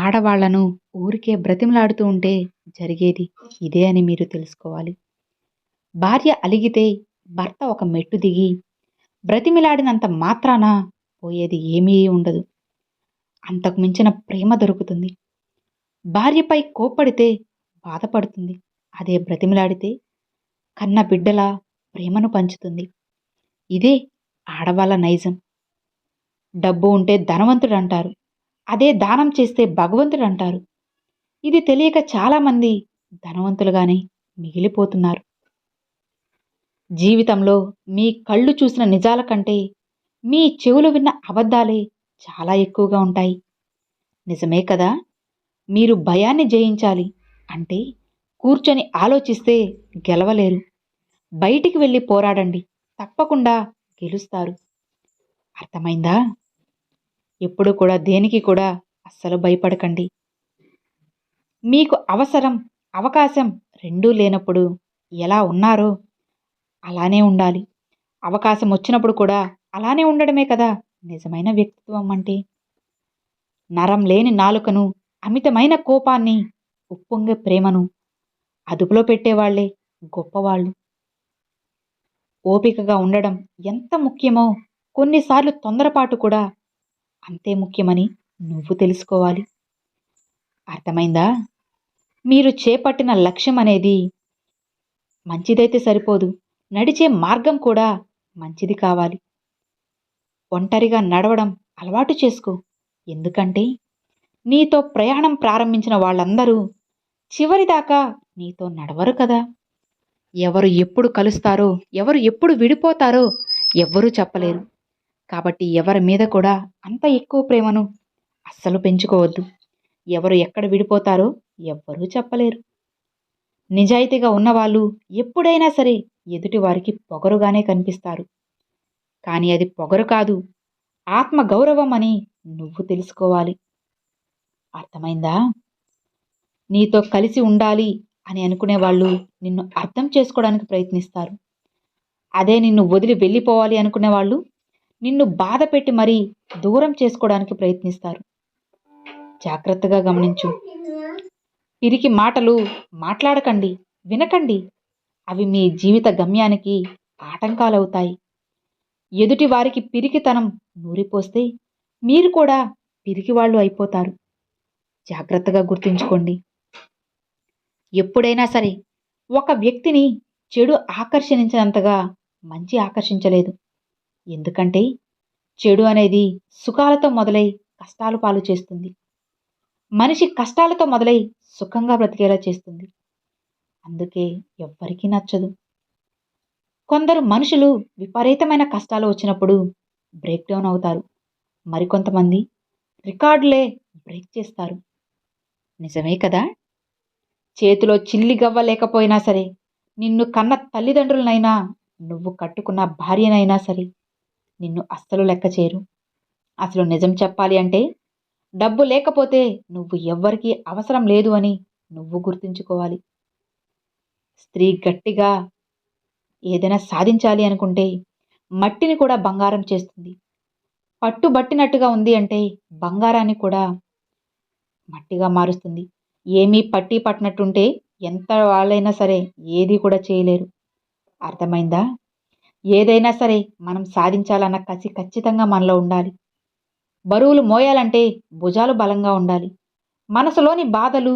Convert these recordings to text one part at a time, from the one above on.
ఆడవాళ్ళను ఊరికే బ్రతిమలాడుతూ ఉంటే జరిగేది ఇదే అని మీరు తెలుసుకోవాలి. భార్య అలిగితే భర్త ఒక మెట్టు దిగి బ్రతిమిలాడినంత మాత్రాన పోయేది ఏమీ ఉండదు. అంతకు మించిన ప్రేమ దొరుకుతుంది. భార్యపై కోప్పడితే బాధపడుతుంది. అదే బ్రతిమిలాడితే కన్న బిడ్డల ప్రేమను పంచుతుంది. ఇదే ఆడవాళ్ళ నైజం. డబ్బు ఉంటే ధనవంతుడు అంటారు అదే దానం చేస్తే భగవంతుడు అంటారు ఇది తెలియక చాలామంది ధనవంతులుగానే మిగిలిపోతున్నారు. జీవితంలో మీ కళ్ళు చూసిన నిజాల కంటే మీ చెవులు విన్న అబద్ధాలే చాలా ఎక్కువగా ఉంటాయి. నిజమే కదా? మీరు భయాన్ని జయించాలి అంటే కూర్చొని ఆలోచిస్తే గెలవలేరు. బయటికి వెళ్ళి పోరాడండి తప్పకుండా గెలుస్తారు. అర్థమైందా? ఎప్పుడు కూడా దేనికి కూడా అస్సలు భయపడకండి. మీకు అవసరం అవకాశం రెండూ లేనప్పుడు ఎలా ఉన్నారో అలానే ఉండాలి. అవకాశం వచ్చినప్పుడు కూడా అలానే ఉండడమే కదా నిజమైన వ్యక్తిత్వం అంటే. నరం లేని నాలుకను అమితమైన కోపాన్ని ఉప్పొంగే ప్రేమను అదుపులో పెట్టేవాళ్ళే గొప్పవాళ్ళు. ఓపికగా ఉండడం ఎంత ముఖ్యమో కొన్నిసార్లు తొందరపాటు కూడా అంతే ముఖ్యమని నువ్వు తెలుసుకోవాలి. అర్థమైందా? మీరు చేపట్టిన లక్ష్యం అనేది మంచిదైతే సరిపోదు. నడిచే మార్గం కూడా మంచిది కావాలి. ఒంటరిగా నడవడం అలవాటు చేసుకో. ఎందుకంటే నీతో ప్రయాణం ప్రారంభించిన వాళ్ళందరూ చివరిదాకా నీతో నడవరు కదా. ఎవరు ఎప్పుడు కలుస్తారో ఎవరు ఎప్పుడు విడిపోతారో ఎవ్వరూ చెప్పలేరు. కాబట్టి ఎవరి మీద కూడా అంత ఎక్కువ ప్రేమను అస్సలు పెంచుకోవద్దు. ఎవరు ఎక్కడ విడిపోతారో ఎవ్వరూ చెప్పలేరు. నిజాయితీగా ఉన్నవాళ్ళు ఎప్పుడైనా సరే ఎదుటి వారికి పొగరుగానే కనిపిస్తారు. కానీ అది పొగరు కాదు ఆత్మ గౌరవం అని నువ్వు తెలుసుకోవాలి. అర్థమైందా? నీతో కలిసి ఉండాలి అని అనుకునే వాళ్ళు నిన్ను అర్థం చేసుకోవడానికి ప్రయత్నిస్తారు. అదే నిన్ను వదిలి వెళ్ళిపోవాలి అనుకునే వాళ్ళు నిన్ను బాధ పెట్టి మరీ దూరం చేసుకోవడానికి ప్రయత్నిస్తారు. జాగ్రత్తగా గమనించు. పిరికి మాటలు మాట్లాడకండి వినకండి. అవి మీ జీవిత గమ్యానికి ఆటంకాలవుతాయి. ఎదుటి వారికి పిరికితనం నూరిపోస్తే మీరు కూడా పిరికివాళ్ళు అయిపోతారు. జాగ్రత్తగా గుర్తుంచుకోండి. ఎప్పుడైనా సరే ఒక వ్యక్తిని చెడు ఆకర్షించినంతగా మంచి ఆకర్షించలేదు. ఎందుకంటే చెడు అనేది సుఖాలతో మొదలై కష్టాలు పాలు చేస్తుంది. మనిషి కష్టాలతో మొదలై సుఖంగా బ్రతికేలా చేస్తుంది. అందుకే ఎవ్వరికీ నచ్చదు. కొందరు మనుషులు విపరీతమైన కష్టాలు వచ్చినప్పుడు బ్రేక్ డౌన్ అవుతారు. మరికొంతమంది రికార్డులే బ్రేక్ చేస్తారు. నిజమే కదా? చేతిలో చిల్లి గవ్వ లేకపోయినా సరే నిన్ను కన్న తల్లిదండ్రులనైనా నువ్వు కట్టుకున్న భార్యనైనా సరే నిన్ను అస్సలు లెక్క చేయరు. అసలు నిజం చెప్పాలి అంటే డబ్బు లేకపోతే నువ్వు ఎవ్వరికీ అవసరం లేదు అని నువ్వు గుర్తుంచుకోవాలి. స్త్రీ గట్టిగా ఏదైనా సాధించాలి అనుకుంటే మట్టిని కూడా బంగారం చేస్తుంది. పట్టుబట్టినట్టుగా ఉంది అంటే బంగారాన్ని కూడా మట్టిగా మారుస్తుంది. ఏమీ పట్టి పట్టినట్టుంటే ఎంత వాళ్ళైనా సరే ఏది కూడా చేయలేరు. అర్థమైందా? ఏదైనా సరే మనం సాధించాలన్న కసి ఖచ్చితంగా మనలో ఉండాలి. బరువులు మోయాలంటే భుజాలు బలంగా ఉండాలి. మనసులోని బాధలు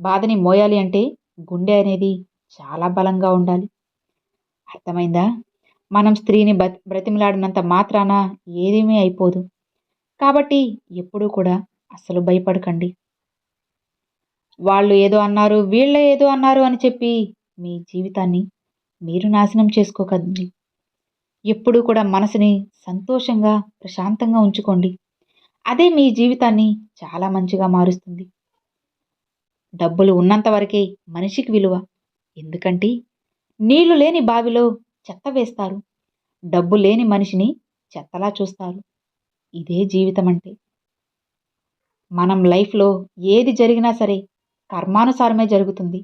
బాధని మోయాలి అంటే గుండె అనేది చాలా బలంగా ఉండాలి. అర్థమైందా? మనం స్త్రీని బ బ్రతిమలాడినంత మాత్రాన ఏదేమీ అయిపోదు. కాబట్టి ఎప్పుడూ కూడా అస్సలు భయపడకండి. వాళ్ళు ఏదో అన్నారు వీళ్ళ ఏదో అన్నారు అని చెప్పి మీ జీవితాన్ని మీరు నాశనం చేసుకోకండి. ఎప్పుడూ కూడా మనసుని సంతోషంగా ప్రశాంతంగా ఉంచుకోండి. అదే మీ జీవితాన్ని చాలా మంచిగా మారుస్తుంది. డబ్బులు ఉన్నంత వరకే మనిషికి విలువ. ఎందుకంటే నీళ్ళు లేని బావిలో చెత్త వేస్తారు. డబ్బు లేని మనిషిని చెత్తలా చూస్తారు. ఇదే జీవితం అంటే. మనం లైఫ్లో ఏది జరిగినా సరే కర్మానుసారమే జరుగుతుంది.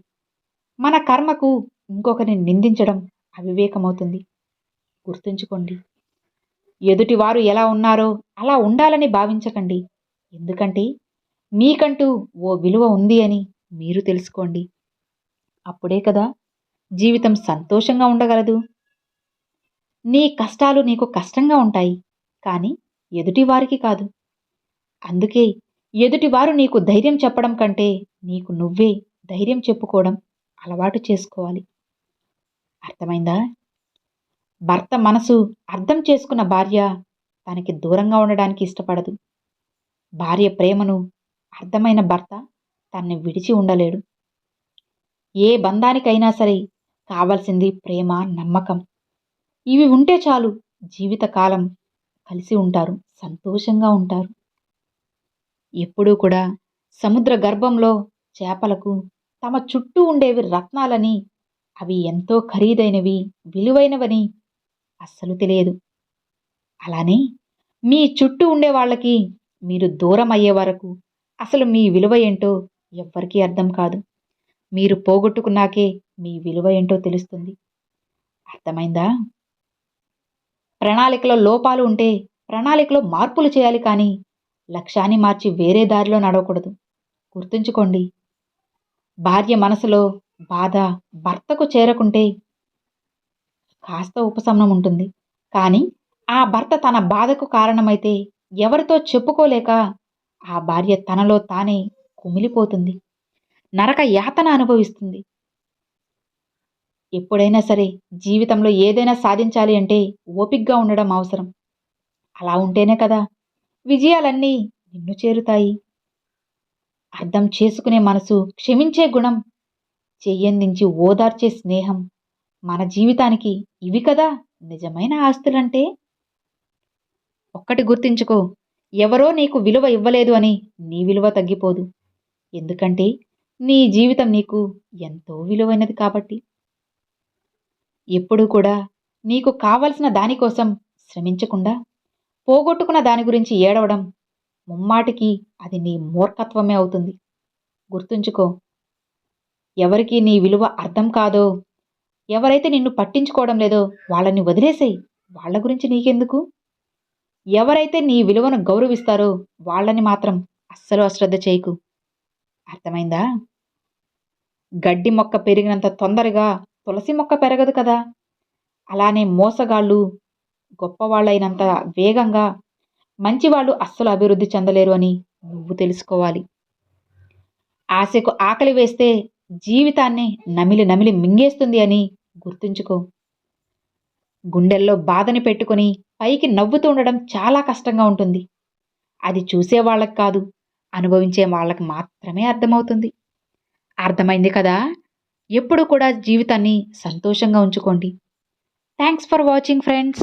మన కర్మకు ఇంకొకరిని నిందించడం అవివేకమవుతుంది. గుర్తుంచుకోండి. ఎదుటివారు ఎలా ఉన్నారో అలా ఉండాలని భావించకండి. ఎందుకంటే మీకంటూ ఓ విలువ ఉంది అని మీరు తెలుసుకోండి. అప్పుడే కదా జీవితం సంతోషంగా ఉండగలదు. నీ కష్టాలు నీకు కష్టంగా ఉంటాయి కానీ ఎదుటివారికి కాదు. అందుకే ఎదుటివారు నీకు ధైర్యం చెప్పడం కంటే నీకు నువ్వే ధైర్యం చెప్పుకోవడం అలవాటు చేసుకోవాలి. అర్థమైందా? భర్త మనసు అర్థం చేసుకున్న భార్య తనకి దూరంగా ఉండడానికి ఇష్టపడదు. భార్య ప్రేమను అర్థమైన భర్త తన్ని విడిచి ఉండలేడు. ఏ బంధానికైనా సరే కావలసింది ప్రేమ నమ్మకం. ఇవి ఉంటే చాలు జీవితకాలం కలిసి ఉంటారు సంతోషంగా ఉంటారు. ఎప్పుడూ కూడా సముద్ర గర్భంలో చేపలకు తమ చుట్టూ ఉండేవి రత్నాలని అవి ఎంతో ఖరీదైనవి విలువైనవని అస్సలు తెలియదు. అలానే మీ చుట్టూ ఉండే వాళ్ళకి మీరు దూరం అయ్యే వరకు అసలు మీ విలువ ఏంటో ఎవ్వరికీ అర్థం కాదు. మీరు పోగొట్టుకున్నాకే మీ విలువ ఏంటో తెలుస్తుంది. అర్థమైందా? ప్రణాళికలో లోపాలు ఉంటే ప్రణాళికలో మార్పులు చేయాలి కానీ లక్ష్యాన్ని మార్చి వేరే దారిలో నడవకూడదు. గుర్తుంచుకోండి. భార్య మనసులో బాధ భర్తకు చేరకుంటే కాస్త ఉపశమనం ఉంటుంది. కానీ ఆ భర్త తన బాధకు కారణమైతే ఎవరితో చెప్పుకోలేక ఆ భార్య తనలో తానే కుమిలిపోతుంది. నరక యాతన అనుభవిస్తుంది. ఎప్పుడైనా సరే జీవితంలో ఏదైనా సాధించాలి అంటే ఓపిగ్గా ఉండడం అవసరం. అలా ఉంటేనే కదా విజయాలన్నీ నిన్ను చేరుతాయి. అర్థం చేసుకునే మనసు క్షమించే గుణం చెయ్యందించి ఓదార్చే స్నేహం మన జీవితానికి ఇవి కదా నిజమైన ఆస్తులంటే? ఒక్కటి గుర్తించుకో ఎవరో నీకు విలువ ఇవ్వలేదు అని నీ విలువ తగ్గిపోదు. ఎందుకంటే నీ జీవితం నీకు ఎంతో విలువైనది కాబట్టి. ఎప్పుడూ కూడా నీకు కావలసిన దానికోసం శ్రమించకుండా పోగొట్టుకున్న దాని గురించి ఏడవడం ముమ్మాటికి అది నీ మూర్ఖత్వమే అవుతుంది. గుర్తుంచుకో ఎవరికి నీ విలువ అర్థం కాదో ఎవరైతే నిన్ను పట్టించుకోవడం లేదో వాళ్ళని వదిలేసేయి. వాళ్ళ గురించి నీకెందుకు? ఎవరైతే నీ విలువను గౌరవిస్తారో వాళ్ళని మాత్రం అస్సలు అశ్రద్ధ చేయకు. అర్థమైందా? గడ్డి మొక్క పెరిగినంత తొందరగా తులసి మొక్క పెరగదు కదా. అలానే మోసగాళ్ళు గొప్పవాళ్ళైనంత వేగంగా మంచివాళ్ళు అస్సలు అభివృద్ధి చెందలేరు అని నువ్వు తెలుసుకోవాలి. ఆశకు ఆకలి వేస్తే జీవితాన్ని నమిలి నమిలి మింగేస్తుంది అని గుర్తుంచుకో. గుండెల్లో బాధని పెట్టుకొని పైకి నవ్వుతూ ఉండడం చాలా కష్టంగా ఉంటుంది. అది చూసే వాళ్ళకి కాదు అనుభవించే వాళ్ళకి మాత్రమే అర్థమవుతుంది. అర్థమైంది కదా? ఎప్పుడు కూడా జీవితాన్ని సంతోషంగా ఉంచుకోండి. Thanks for watching friends